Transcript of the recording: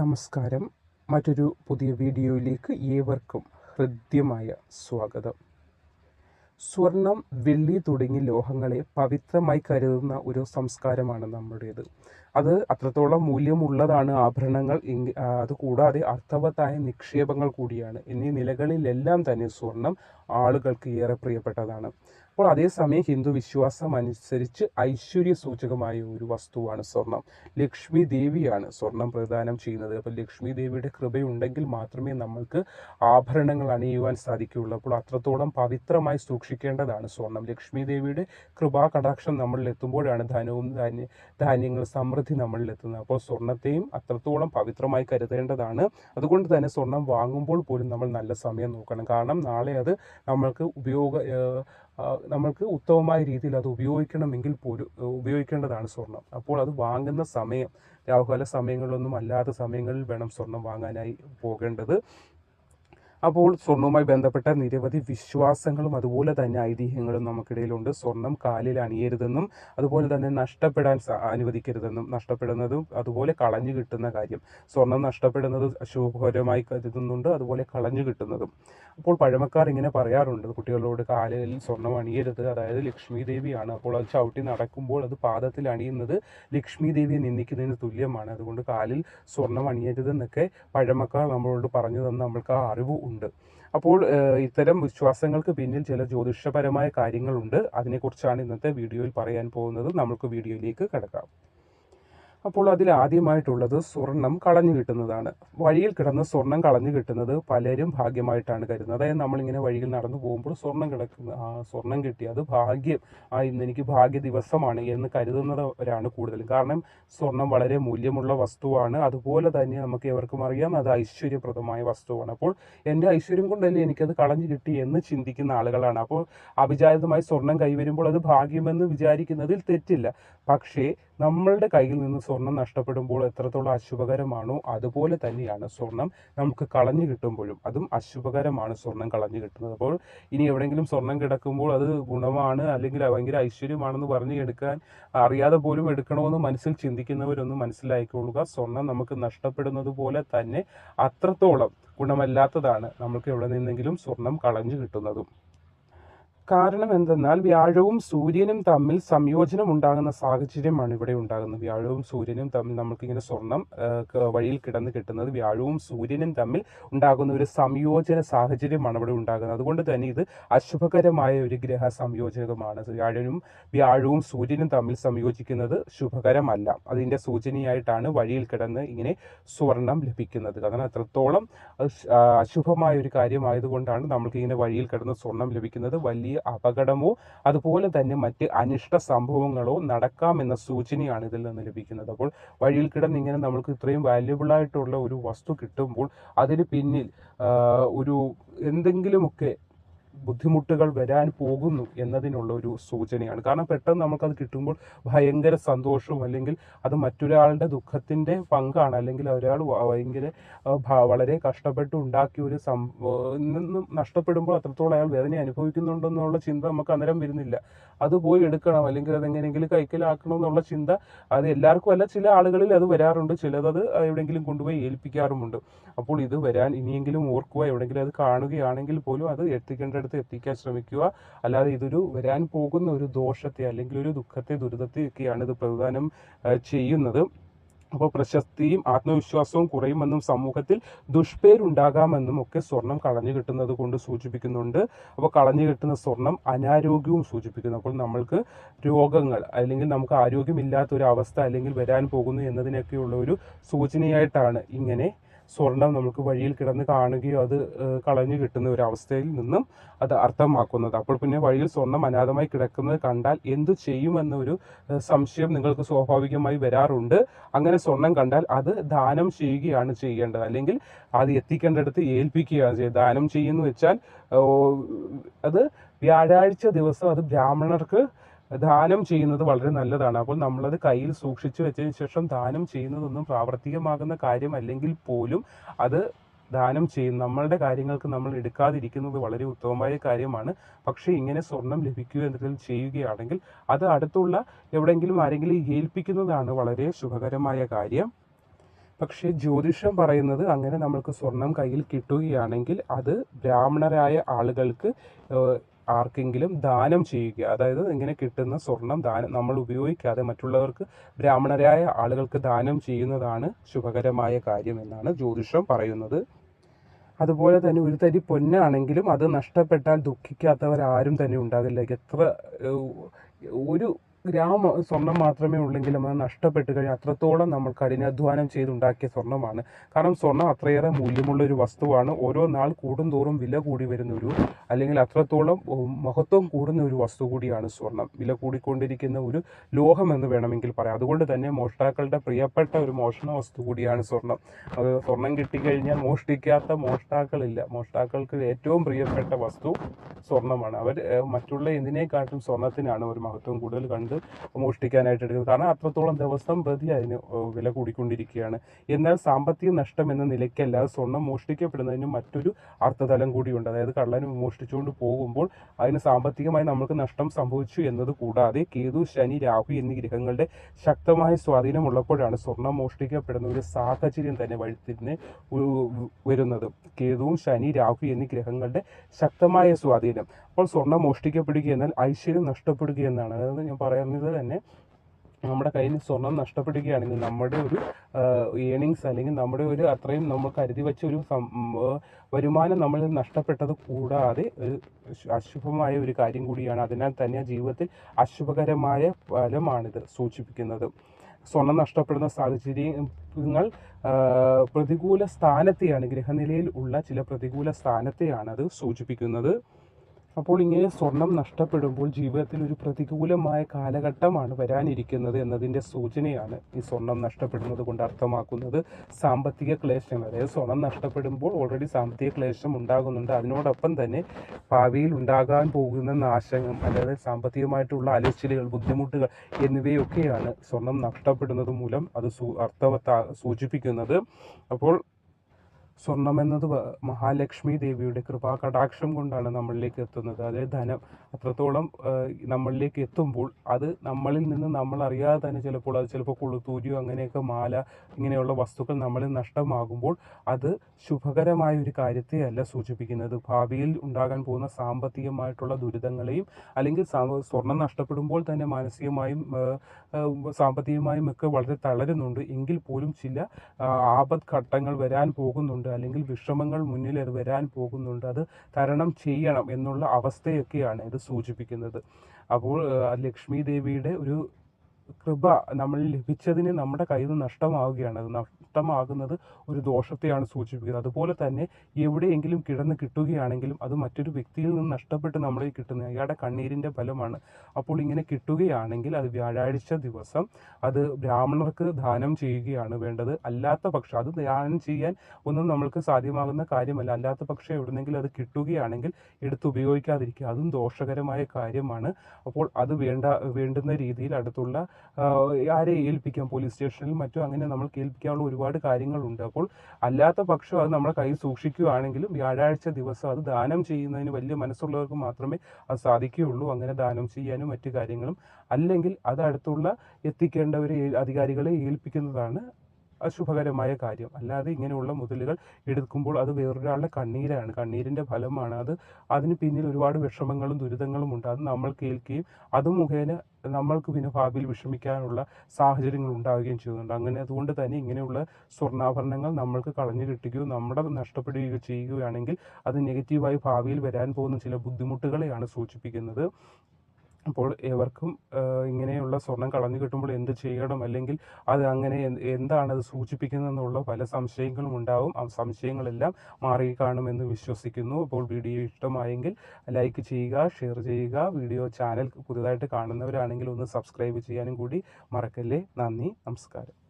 നമസ്കാരം. മറ്റൊരു പുതിയ വീഡിയോയിലേക്ക് ഏവർക്കും ഹൃദ്യമായ സ്വാഗതം. സ്വർണം വെള്ളി തുടങ്ങി ലോഹങ്ങളെ പവിത്രമായി കരുതുന്ന ഒരു സംസ്കാരമാണ് നമ്മുടേത്. അത് അത്രത്തോളം മൂല്യമുള്ളതാണ് ആഭരണങ്ങൾ അതുകൂടാതെ അർത്ഥവത്തായ നിക്ഷേപങ്ങൾ കൂടിയാണ്. എന്നീ നിലകളിലെല്ലാം തന്നെ സ്വർണം ആളുകൾക്ക് ഏറെ പ്രിയപ്പെട്ടതാണ്. അപ്പോൾ അതേസമയം ഹിന്ദു വിശ്വാസം അനുസരിച്ച് ഐശ്വര്യ സൂചകമായ ഒരു വസ്തുവാണ് സ്വർണം. ലക്ഷ്മി ദേവിയാണ് സ്വർണം പ്രദാനം ചെയ്യുന്നത്. അപ്പോൾ ലക്ഷ്മി ദേവിയുടെ കൃപയുണ്ടെങ്കിൽ മാത്രമേ നമ്മൾക്ക് ആഭരണങ്ങൾ അണിയുവാൻ സാധിക്കുകയുള്ളൂ. അപ്പോൾ അത്രത്തോളം പവിത്രമായി സൂക്ഷിക്കേണ്ടതാണ് സ്വർണം. ലക്ഷ്മി ദേവിയുടെ കൃപാ കടാക്ഷം നമ്മളിൽ എത്തുമ്പോഴാണ് ധനവും ധാന്യ ധാന്യങ്ങൾ സമൃദ്ധി നമ്മളിൽ എത്തുന്നത്. അപ്പോൾ സ്വർണത്തെയും അത്രത്തോളം പവിത്രമായി കരുതേണ്ടതാണ്. അതുകൊണ്ട് തന്നെ സ്വർണം വാങ്ങുമ്പോൾ പോലും നമ്മൾ നല്ല സമയം നോക്കണം. കാരണം നാളെ അത് നമ്മൾക്ക് ഉപയോഗ നമ്മൾക്ക് ഉത്തമമായ രീതിയിൽ അത് ഉപയോഗിക്കണമെങ്കിൽ പോലും ഉപയോഗിക്കേണ്ടതാണ് സ്വർണം. അപ്പോൾ അത് വാങ്ങുന്ന സമയം രാഹുകാല സമയങ്ങളിലൊന്നും അല്ലാത്ത സമയങ്ങളിൽ വേണം സ്വർണം വാങ്ങാനായി പോകേണ്ടത്. അപ്പോൾ സ്വർണവുമായി ബന്ധപ്പെട്ട നിരവധി വിശ്വാസങ്ങളും അതുപോലെ തന്നെ ഐതിഹ്യങ്ങളും നമുക്കിടയിലുണ്ട്. സ്വർണം കാലിൽ അണിയരുതെന്നും അതുപോലെ തന്നെ നഷ്ടപ്പെടാൻ അനുവദിക്കരുതെന്നും നഷ്ടപ്പെടുന്നതും അതുപോലെ കളഞ്ഞു കിട്ടുന്ന കാര്യം. സ്വർണം നഷ്ടപ്പെടുന്നത് അശുഭകരമായി കരുതുന്നുണ്ട് അതുപോലെ കളഞ്ഞു കിട്ടുന്നതും. അപ്പോൾ പഴമക്കാർ ഇങ്ങനെ പറയാറുണ്ട് കുട്ടികളോട് കാലിൽ സ്വർണം അണിയരുത് അതായത് ലക്ഷ്മി ദേവിയാണ്. അപ്പോൾ അത് ചവിട്ടി നടക്കുമ്പോൾ അത് പാദത്തിൽ അണിയുന്നത് ലക്ഷ്മി ദേവിയെ നിന്ദിക്കുന്നതിന് തുല്യമാണ്. അതുകൊണ്ട് കാലിൽ സ്വർണം അണിയരുതെന്നൊക്കെ പഴമക്കാർ നമ്മളോട് പറഞ്ഞു തന്ന നമ്മൾക്ക് ആ അറിവ് ഉണ്ട്. അപ്പോൾ ഇത്തരം വിശ്വാസങ്ങൾക്ക് പിന്നിൽ ചില ജ്യോതിഷപരമായ കാര്യങ്ങളുണ്ട്. അതിനെക്കുറിച്ചാണ് ഇന്നത്തെ വീഡിയോയിൽ പറയാൻ പോകുന്നത്. നമുക്ക് വീഡിയോയിലേക്ക് കിടക്കാം. അപ്പോൾ അതിൽ ആദ്യമായിട്ടുള്ളത് സ്വർണം കളഞ്ഞു കിട്ടുന്നതാണ്. വഴിയിൽ കിടന്ന് സ്വർണം കളഞ്ഞു കിട്ടുന്നത് പലരും ഭാഗ്യമായിട്ടാണ് കരുതുന്നത്. അതായത് നമ്മളിങ്ങനെ വഴിയിൽ നടന്നു പോകുമ്പോൾ സ്വർണം കിടക്കുന്ന സ്വർണം കിട്ടി അത് ഭാഗ്യം. ആ ഇന്ന് എനിക്ക് ഭാഗ്യ ദിവസമാണ് എന്ന് കരുതുന്നവരാണ് കൂടുതലും. കാരണം സ്വർണം വളരെ മൂല്യമുള്ള വസ്തുവാണ്. അതുപോലെ തന്നെ നമുക്ക് എവർക്കും അറിയാം അത് ഐശ്വര്യപ്രദമായ വസ്തുവാണ്. അപ്പോൾ എന്റെ ഐശ്വര്യം കൊണ്ടല്ലേ എനിക്കത് കളഞ്ഞു കിട്ടി എന്ന് ചിന്തിക്കുന്ന ആളുകളാണ്. അപ്പോൾ അവിചാരിതമായി സ്വർണം കൈവരുമ്പോൾ അത് ഭാഗ്യമെന്ന് വിചാരിക്കുന്നതിൽ തെറ്റില്ല. പക്ഷേ നമ്മളുടെ കയ്യിൽ നിന്ന് സ്വർണം നഷ്ടപ്പെടുമ്പോൾ എത്രത്തോളം അശുഭകരമാണോ അതുപോലെ തന്നെയാണ് സ്വർണം നമുക്ക് കളഞ്ഞു കിട്ടുമ്പോഴും. അതും അശുഭകരമാണ് സ്വർണം കളഞ്ഞു കിട്ടുന്നത്. അപ്പോൾ ഇനി എവിടെയെങ്കിലും സ്വർണം കിടക്കുമ്പോൾ അത് ഗുണമാണ് അല്ലെങ്കിൽ ഭയങ്കര ഐശ്വര്യമാണെന്ന് പറഞ്ഞ് എടുക്കാൻ അറിയാതെ പോലും എടുക്കണമെന്ന് മനസ്സിൽ ചിന്തിക്കുന്നവരൊന്നും മനസ്സിലാക്കിക്കൊള്ളുക സ്വർണം നമുക്ക് നഷ്ടപ്പെടുന്നത് പോലെ തന്നെ അത്രത്തോളം ഗുണമല്ലാത്തതാണ് നമുക്ക് എവിടെ നിന്നെങ്കിലും സ്വർണം കളഞ്ഞു കിട്ടുന്നതും. കാരണം എന്തെന്നാൽ വ്യാഴവും സൂര്യനും തമ്മിൽ സംയോജനം ഉണ്ടാകുന്ന സാഹചര്യമാണ് ഇവിടെ ഉണ്ടാകുന്നത്. വ്യാഴവും സൂര്യനും തമ്മിൽ നമുക്കിങ്ങനെ സ്വർണം ആ, വഴിയിൽ കിടന്ന് കിട്ടുന്നത് വ്യാഴവും സൂര്യനും തമ്മിൽ ഉണ്ടാകുന്ന ഒരു സംയോജന സാഹചര്യമാണ് ഇവിടെ ഉണ്ടാകുന്നത്. അതുകൊണ്ട് തന്നെ ഇത് അശുഭകരമായ ഒരു ഗ്രഹ സംയോജകമാണ്. വ്യാഴനും വ്യാഴവും സൂര്യനും തമ്മിൽ സംയോജിക്കുന്നത് ശുഭകരമല്ല. അതിന്റെ സൂചനയായിട്ടാണ് വഴിയിൽ കിടന്ന് ഇങ്ങനെ സ്വർണം ലഭിക്കുന്നത്. കാരണം അത്രത്തോളം അശുഭമായ ഒരു കാര്യമായതുകൊണ്ടാണ് നമ്മൾക്ക് ഇങ്ങനെ വഴിയിൽ കിടന്ന് സ്വർണം ലഭിക്കുന്നത്. വലിയ അപകടമോ അതുപോലെ തന്നെ മറ്റ് അനിഷ്ട സംഭവങ്ങളോ നടക്കാമെന്ന സൂചനയാണ് ഇതിൽ നിന്ന് ലഭിക്കുന്നത്. അപ്പോൾ വഴിയിൽ കിടന്ന് ഇങ്ങനെ നമുക്ക് ഇത്രയും വാല്യുബിൾ ആയിട്ടുള്ള ഒരു വസ്തു കിട്ടുമ്പോൾ അതിന് പിന്നിൽ ഒരു എന്തെങ്കിലുമൊക്കെ ബുദ്ധിമുട്ടുകൾ വരാൻ പോകുന്നു എന്നതിനുള്ള ഒരു സൂചനയാണ്. കാരണം പെട്ടെന്ന് നമുക്കത് കിട്ടുമ്പോൾ ഭയങ്കര സന്തോഷവും അല്ലെങ്കിൽ അത് മറ്റൊരാളുടെ ദുഃഖത്തിന്റെ പങ്കാണ്. അല്ലെങ്കിൽ ഒരാൾ ഭയങ്കര വളരെ കഷ്ടപ്പെട്ട് ഉണ്ടാക്കിയ ഒരു സം നഷ്ടപ്പെടുമ്പോൾ അത്രത്തോളം അയാൾ വേദന അനുഭവിക്കുന്നുണ്ടെന്നുള്ള ചിന്ത നമുക്ക് അന്നേരം വരുന്നില്ല. അത് പോയി എടുക്കണം. അല്ലെങ്കിൽ അതെങ്ങനെയെങ്കിലും കൈക്കലാക്കണം എന്നുള്ള ചിന്ത അത് എല്ലാവർക്കും അല്ല ചില ആളുകളിൽ അത് വരാറുണ്ട്. ചിലതത് എവിടെയെങ്കിലും കൊണ്ടുപോയി ഏൽപ്പിക്കാറുമുണ്ട്. അപ്പോൾ ഇത് വരാൻ ഇനിയെങ്കിലും ഓർക്കുക. എവിടെയെങ്കിലും അത് കാണുകയാണെങ്കിൽ പോലും അത് എത്തിക്കേണ്ടടുത്ത് എത്തിക്കാൻ ശ്രമിക്കുക. അല്ലാതെ ഇതൊരു വരാൻ പോകുന്ന ഒരു ദോഷത്തെ അല്ലെങ്കിൽ ഒരു ദുഃഖത്തെ ദുരിതത്തെ ഒക്കെയാണ് ഇത് പ്രധാനം ചെയ്യുന്നത്. അപ്പോൾ പ്രശസ്തിയും ആത്മവിശ്വാസവും കുറയുമെന്നും സമൂഹത്തിൽ ദുഷ്പേരുണ്ടാകാമെന്നും ഒക്കെ സ്വർണം കളഞ്ഞു കിട്ടുന്നത് കൊണ്ട് സൂചിപ്പിക്കുന്നുണ്ട്. അപ്പോൾ കളഞ്ഞു കിട്ടുന്ന സ്വർണം അനാരോഗ്യവും സൂചിപ്പിക്കുന്നു. അപ്പോൾ നമ്മൾക്ക് രോഗങ്ങൾ അല്ലെങ്കിൽ നമുക്ക് ആരോഗ്യമില്ലാത്ത ഒരു അവസ്ഥ അല്ലെങ്കിൽ വരാൻ പോകുന്നു എന്നതിനൊക്കെയുള്ള ഒരു സൂചനയായിട്ടാണ് ഇങ്ങനെ സ്വർണം നമുക്ക് വഴിയിൽ കിടന്ന് കാണുകയോ അത് കളഞ്ഞു കിട്ടുന്ന ഒരു അവസ്ഥയിൽ നിന്നും അത് അർത്ഥമാക്കുന്നത്. അപ്പോൾ പിന്നെ വഴിയിൽ സ്വർണം അനാഥമായി കിടക്കുന്നത് കണ്ടാൽ എന്തു ചെയ്യുമെന്നൊരു സംശയം നിങ്ങൾക്ക് സ്വാഭാവികമായി വരാറുണ്ട്. അങ്ങനെ സ്വർണം കണ്ടാൽ അത് ദാനം ചെയ്യുകയാണ് ചെയ്യേണ്ടത്. അല്ലെങ്കിൽ അത് എത്തിക്കേണ്ടടുത്ത് ഏൽപ്പിക്കുകയാണ് ചെയ്യുക ദാനം ചെയ്യുന്നു വെച്ചാൽ അത് വ്യാഴാഴ്ച ദിവസം അത് ബ്രാഹ്മണർക്ക് ദാനം ചെയ്യുന്നത് വളരെ നല്ലതാണ്. അപ്പോൾ നമ്മളത് കയ്യിൽ സൂക്ഷിച്ചു വെച്ചതിന് ശേഷം ദാനം ചെയ്യുന്നതൊന്നും പ്രാവർത്തികമാകുന്ന കാര്യമല്ലെങ്കിൽ പോലും അത് ദാനം ചെയ്യും. നമ്മളുടെ കാര്യങ്ങൾക്ക് നമ്മൾ എടുക്കാതിരിക്കുന്നത് വളരെ ഉത്തമമായ കാര്യമാണ്. പക്ഷേ ഇങ്ങനെ സ്വർണം ലഭിക്കുക എന്തെങ്കിലും ചെയ്യുകയാണെങ്കിൽ അത് അടുത്തുള്ള എവിടെയെങ്കിലും ആരെങ്കിലും ഏൽപ്പിക്കുന്നതാണ് വളരെ ശുഭകരമായ കാര്യം. പക്ഷേ ജ്യോതിഷം പറയുന്നത് അങ്ങനെ നമ്മൾക്ക് സ്വർണം കയ്യിൽ കിട്ടുകയാണെങ്കിൽ അത് ബ്രാഹ്മണരായ ആളുകൾക്ക് ആർക്കെങ്കിലും ദാനം ചെയ്യുക. അതായത് ഇങ്ങനെ കിട്ടുന്ന സ്വർണം ദാനം നമ്മൾ ഉപയോഗിക്കാതെ മറ്റുള്ളവർക്ക് ബ്രാഹ്മണരായ ആളുകൾക്ക് ദാനം ചെയ്യുന്നതാണ് ശുഭകരമായ കാര്യം എന്നാണ് ജ്യോതിഷം പറയുന്നത്. അതുപോലെ തന്നെ ഒരു തരി പൊന്നാണെങ്കിലും അത് നഷ്ടപ്പെട്ടാൽ ദുഃഖിക്കാത്തവരാരും തന്നെ ഉണ്ടാകില്ല. എത്ര ഒരു ഗ്രാം സ്വർണം മാത്രമേ ഉള്ളെങ്കിലും അത് നഷ്ടപ്പെട്ട് കഴിഞ്ഞാൽ അത്രത്തോളം നമ്മൾ കഠിനാധ്വാനം ചെയ്തുണ്ടാക്കിയ സ്വർണമാണ്. കാരണം സ്വർണം അത്രയേറെ മൂല്യമുള്ള ഒരു വസ്തുവാണ്. ഓരോ നാൾ കൂടുന്തോറും വില കൂടി വരുന്ന ഒരു അല്ലെങ്കിൽ അത്രത്തോളം മഹത്വം കൂടുന്ന ഒരു വസ്തു കൂടിയാണ് സ്വർണം വില കൂടിക്കൊണ്ടിരിക്കുന്ന ഒരു ലോഹം എന്ന് വേണമെങ്കിൽ പറയാം. അതുകൊണ്ട് തന്നെ മോഷ്ടാക്കളുടെ പ്രിയപ്പെട്ട ഒരു മോഷണ വസ്തു കൂടിയാണ് സ്വർണം അത് സ്വർണം കിട്ടിക്കഴിഞ്ഞാൽ മോഷ്ടിക്കാത്ത മോഷ്ടാക്കളില്ല. മോഷ്ടാക്കൾക്ക് ഏറ്റവും പ്രിയപ്പെട്ട വസ്തു സ്വർണമാണ് അവർ മറ്റുള്ള എന്തിനേക്കാട്ടും സ്വർണത്തിനാണ് ഒരു മഹത്വം കൂടുതൽ കണ്ട് മോഷ്ടിക്കാനായിട്ട് എടുക്കുന്നത്. കാരണം അത്രത്തോളം ദിവസം പ്രതി അതിന് വില കൂടിക്കൊണ്ടിരിക്കുകയാണ്. എന്നാൽ സാമ്പത്തിക നഷ്ടം എന്ന നിലയ്ക്കല്ല സ്വർണം മോഷ്ടിക്കപ്പെടുന്നതിന് മറ്റൊരു അർത്ഥതലം കൂടിയുണ്ട്. അതായത് കള്ളൻ മോഷ്ടിച്ചുകൊണ്ട് പോകുമ്പോൾ അതിന് സാമ്പത്തികമായി നമുക്ക് നഷ്ടം സംഭവിച്ചു എന്നത് കൂടാതെ കേതു ശനി രാഹു എന്നീ ഗ്രഹങ്ങളുടെ ശക്തമായ സ്വാധീനമുള്ളപ്പോഴാണ് സ്വർണം മോഷ്ടിക്കപ്പെടുന്ന ഒരു സാഹചര്യം തന്നെ വഴുത്തിന് ഉ- വരുന്നത്. കേതുവും ശനി രാഹു എന്നീ ഗ്രഹങ്ങളുടെ ശക്തമായ സ്വാധീനം. അപ്പോൾ സ്വർണം മോഷ്ടിക്കപ്പെടുക എന്നാൽ ഐശ്വര്യം നഷ്ടപ്പെടുക എന്നാണ് അതായത് ഞാൻ പറയുന്നത് തന്നെ നമ്മുടെ കയ്യിൽ സ്വർണം നഷ്ടപ്പെടുകയാണെങ്കിൽ നമ്മുടെ ഒരു ഏണിങ്സ് അല്ലെങ്കിൽ നമ്മുടെ ഒരു അത്രയും നമ്മൾ കരുതി വെച്ച ഒരു വരുമാനം നമ്മൾ നഷ്ടപ്പെട്ടത് കൂടാതെ ഒരു അശുഭമായ ഒരു കാര്യം കൂടിയാണ്. അതിനാൽ തന്നെ ജീവിതത്തിൽ അശുഭകരമായ ഫലമാണിത് സൂചിപ്പിക്കുന്നത്. സ്വർണം നഷ്ടപ്പെടുന്ന സാഹചര്യങ്ങൾ പ്രതികൂല സ്ഥാനത്തെയാണ് ഗ്രഹനിലയിൽ ഉള്ള ചില പ്രതികൂല സ്ഥാനത്തെയാണ് അത് സൂചിപ്പിക്കുന്നത്. അപ്പോൾ ഇങ്ങനെ സ്വർണം നഷ്ടപ്പെടുമ്പോൾ ജീവിതത്തിൽ ഒരു പ്രതികൂലമായ കാലഘട്ടമാണ് വരാനിരിക്കുന്നത് എന്നതിന്റെ സൂചനയാണ് ഈ സ്വർണം നഷ്ടപ്പെടുന്നത് കൊണ്ട് അർത്ഥമാക്കുന്നത്. സാമ്പത്തിക ക്ലേശങ്ങൾ അതായത് സ്വർണം നഷ്ടപ്പെടുമ്പോൾ ഓൾറെഡി സാമ്പത്തിക ക്ലേശം ഉണ്ടാകുന്നുണ്ട്. അതിനോടൊപ്പം തന്നെ ഭാവിയിൽ ഉണ്ടാകാൻ പോകുന്ന നാശങ്ങൾ അതായത് സാമ്പത്തികമായിട്ടുള്ള അലച്ചിലുകൾ ബുദ്ധിമുട്ടുകൾ എന്നിവയൊക്കെയാണ് സ്വർണം നഷ്ടപ്പെടുന്നത് മൂലം അത് സൂ സൂചിപ്പിക്കുന്നത്. അപ്പോൾ സ്വർണം എന്നത് മഹാലക്ഷ്മി ദേവിയുടെ കൃപാ കടാക്ഷം കൊണ്ടാണ് നമ്മളിലേക്ക് എത്തുന്നത്. അതായത് ധനം. അത്രത്തോളം നമ്മളിലേക്ക് എത്തുമ്പോൾ അത് നമ്മളിൽ നിന്ന് നമ്മൾ അറിയാതെ തന്നെ ചിലപ്പോൾ അത് ചിലപ്പോൾ കൊളുത്തൂരിയോ അങ്ങനെയൊക്കെ മാല ഇങ്ങനെയുള്ള വസ്തുക്കൾ നമ്മളിൽ നഷ്ടമാകുമ്പോൾ അത് ശുഭകരമായ ഒരു കാര്യത്തെയല്ല സൂചിപ്പിക്കുന്നത്. ഭാവിയിൽ ഉണ്ടാകാൻ പോകുന്ന സാമ്പത്തികമായിട്ടുള്ള ദുരിതങ്ങളെയും അല്ലെങ്കിൽ സ്വർണം നഷ്ടപ്പെടുമ്പോൾ തന്നെ മാനസികമായും സാമ്പത്തികമായും ഒക്കെ വളരെ തളരുന്നുണ്ട്. എങ്കിൽ പോലും ചില ആ, ആപത് ഘട്ടങ്ങൾ വരാൻ പോകുന്നുണ്ട്. അല്ലെങ്കിൽ വിഷമങ്ങൾ മുന്നിൽ വരാൻ പോകുന്നുണ്ട്. അത് തരണം ചെയ്യണം എന്നുള്ള അവസ്ഥയൊക്കെയാണ് ഇത് സൂചിപ്പിക്കുന്നത്. അപ്പോൾ ലക്ഷ്മി ദേവിയുടെ ഒരു കൃപ നമ്മൾ ലഭിച്ചതിന് നമ്മുടെ കയ്യിൽ നിന്ന് നഷ്ടമാവുകയാണ്. അത് നഷ്ടമാകുന്നത് ഒരു ദോഷത്തെയാണ് സൂചിപ്പിക്കുന്നത്. അതുപോലെ തന്നെ എവിടെയെങ്കിലും കിടന്ന് കിട്ടുകയാണെങ്കിലും അത് മറ്റൊരു വ്യക്തിയിൽ നിന്ന് നഷ്ടപ്പെട്ട് നമ്മളെ കിട്ടുന്നത് അയാളുടെ കണ്ണീരിന്റെ ഫലമാണ്. അപ്പോൾ ഇങ്ങനെ കിട്ടുകയാണെങ്കിൽ അത് വ്യാഴാഴ്ച ദിവസം അത് ബ്രാഹ്മണർക്ക് ദാനം ചെയ്യുകയാണ് വേണ്ടത്. അല്ലാത്ത പക്ഷം അത് ദാനം ചെയ്യാൻ ഒന്നും നമ്മൾക്ക് സാധ്യമാകുന്ന കാര്യമല്ല. അല്ലാത്ത പക്ഷം എവിടെന്നെങ്കിലും അത് കിട്ടുകയാണെങ്കിൽ എടുത്ത് ഉപയോഗിക്കാതിരിക്കുക. അതും ദോഷകരമായ കാര്യമാണ്. അപ്പോൾ അത് വേണ്ട വേണ്ടുന്ന രീതിയിൽ അടുത്തുള്ള ആരെ ഏൽപ്പിക്കാം? പോലീസ് സ്റ്റേഷനിൽ മറ്റും അങ്ങനെ നമ്മൾക്ക് ഏൽപ്പിക്കാനുള്ള ഒരുപാട് കാര്യങ്ങളുണ്ട്. അപ്പോൾ അല്ലാത്ത പക്ഷം അത് നമ്മുടെ കയ്യിൽ സൂക്ഷിക്കുകയാണെങ്കിലും വ്യാഴാഴ്ച ദിവസം അത് ദാനം ചെയ്യുന്നതിന് വലിയ മനസ്സുള്ളവർക്ക് മാത്രമേ അത് സാധിക്കുകയുള്ളൂ. അങ്ങനെ ദാനം ചെയ്യാനും മറ്റു കാര്യങ്ങളും അല്ലെങ്കിൽ അത് അടുത്തുള്ള എത്തിക്കേണ്ടവരെ അധികാരികളെ ഏൽപ്പിക്കുന്നതാണ് അശുഭകരമായ കാര്യം. അല്ലാതെ ഇങ്ങനെയുള്ള മുതലുകൾ എടുക്കുമ്പോൾ അത് വേറൊരാളുടെ കണ്ണീരാണ്. കണ്ണീരിന്റെ ഫലമാണ് അത്. അതിന് പിന്നിൽ ഒരുപാട് വിഷമങ്ങളും ദുരിതങ്ങളും ഉണ്ട്. അത് നമ്മൾ കേൾക്കുകയും അത് മുഖേന നമ്മൾക്ക് പിന്നെ ഭാവിയിൽ വിഷമിക്കാനുള്ള സാഹചര്യങ്ങൾ ഉണ്ടാവുകയും ചെയ്യുന്നുണ്ട്. അങ്ങനെ അതുകൊണ്ട് തന്നെ ഇങ്ങനെയുള്ള സ്വർണാഭരണങ്ങൾ നമ്മൾക്ക് കളഞ്ഞു കിട്ടുകയോ നമ്മുടെ നഷ്ടപ്പെടുകയോ ചെയ്യുകയാണെങ്കിൽ അത് നെഗറ്റീവായി ഭാവിയിൽ വരാൻ പോകുന്ന ചില ബുദ്ധിമുട്ടുകളെയാണ് സൂചിപ്പിക്കുന്നത്. അപ്പോൾ ഇവർക്കും ഇങ്ങനെയുള്ള സ്വർണം കളഞ്ഞു കിട്ടുമ്പോൾ എന്ത് ചെയ്യണം? അല്ലെങ്കിൽ അത് അങ്ങനെ എന്ത് എന്താണ് അത് സൂചിപ്പിക്കുന്നതെന്നുള്ള പല സംശയങ്ങളും ഉണ്ടാവും. ആ സംശയങ്ങളെല്ലാം മാറി കാണുമെന്ന് വിശ്വസിക്കുന്നു. അപ്പോൾ വീഡിയോ ഇഷ്ടമായെങ്കിൽ ലൈക്ക് ചെയ്യുക ഷെയർ ചെയ്യുക. വീഡിയോ ചാനൽ പുതുതായിട്ട് കാണുന്നവരാണെങ്കിൽ ഒന്ന് സബ്സ്ക്രൈബ് ചെയ്യാനും കൂടി മറക്കല്ലേ? നന്ദി നമസ്കാരം.